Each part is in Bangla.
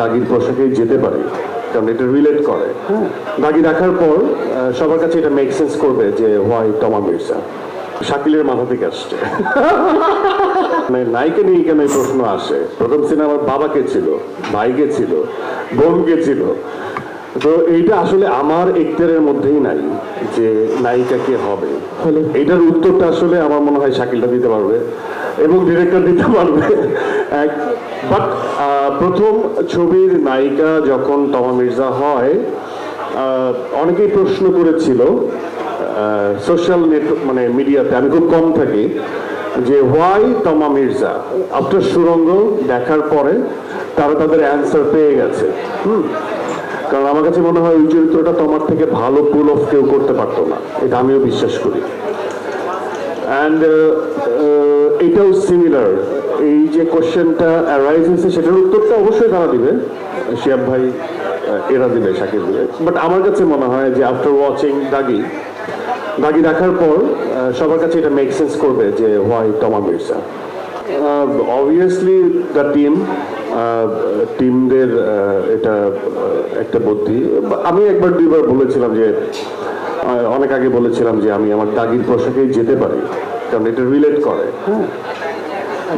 দাগির পোশাকে যেতে পারি, কারণ এটা রিলেট করে। হ্যাঁ দাগি দেখার পর সবার কাছে এটা মেক সেন্স করবে যে হোয়াই টমা মির্জা শাকিলের মাথা থেকে আসছে। মানে নায়িকা নিয়ে কেন প্রশ্ন আসে। প্রথম সিনেমার বাবাকে ছিল, ভাইকে ছিল, বোনকে ছিল। তো এইটা আসলে আমার এক্টারের মধ্যেই নাই যে নায়িকা কে হবে। এইটার উত্তরটা আসলে আমার মনে হয় শাকিলটা দিতে পারবে এবং ডিরেক্টর দিতে পারবে। বাট প্রথম ছবির নায়িকা যখন তমা মির্জা হয় অনেকেই প্রশ্ন করেছিল সোশ্যাল নেট মানে মিডিয়াতে আমি খুব কম থাকি যে হোয়াই তমা মির্জা? আফটার সুরঙ্গ দেখার পরে তারা তাদের অ্যান্সার পেয়ে গেছে। হুম? কারণ আমার কাছে মনে হয় ওই চরিত্রটা তোমার থেকে ভালো পুল অফ কেউ করতে পারতো না। এটা আমিও বিশ্বাস করি। অ্যান্ড এটাও সিমিলার এই যে কোশ্চেনটা অ্যারাইজ হয়েছে, সেটার উত্তরটা অবশ্যই তারা দিবে। শিয়াব ভাই এরা দিবে শাকিব দিবে। বাট আমার কাছে মনে হয় যে আফটার ওয়াচিং দাগি দাগি দেখার পর সবার কাছে এটা মেক সেন্স করবে যে হোয়াই টমা মির্জা অবভিয়াসলি দ্য টিম টিমদের এটা একটা বুদ্ধি। আমি একবার দুইবার বলেছিলাম যে অনেক আগে বলেছিলাম যে আমি আমার দাগির পোশাকেই যেতে পারি কারণ এটা রিলেট করে। হ্যাঁ।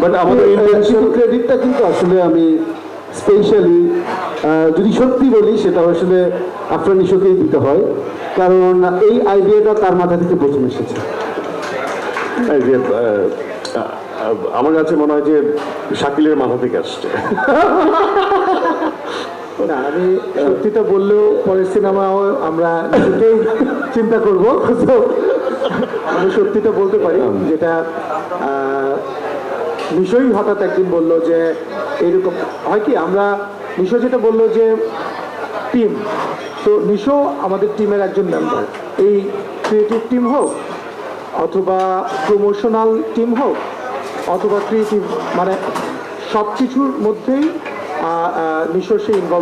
বাট আমাদের ইন্টেনশন ক্রেডিটটা কিন্তু আসলে আমি স্পেশালি যদি সত্যি বলি সেটা আসলে আফরান ইস্যুকেই দিতে হয় কারণ এই আইডিয়াটা তার মাথা থেকে প্রথম এসেছে। আমার কাছে মনে হয় যে শাকিলের মাথা থেকে আসছে। আমি সত্যিটা বললেও পরের সিনেমাও আমরা নিজেকেই চিন্তা করব। তো আমি সত্যিটা বলতে পারি যেটা নিশোই হঠাৎ একদিন বলল যে এরকম, হয় কি, আমরা নিশো যেটা বলল যে টিম, তো নিশো আমাদের টিমের একজন মেম্বার এই ক্রিয়েটিভ টিম হোক, অথবা প্রমোশনাল টিম হোক অথবা ক্রিয়েটিভ মানে সব কিছুর মধ্যেই নিঃশ্বাসে ইনভলভ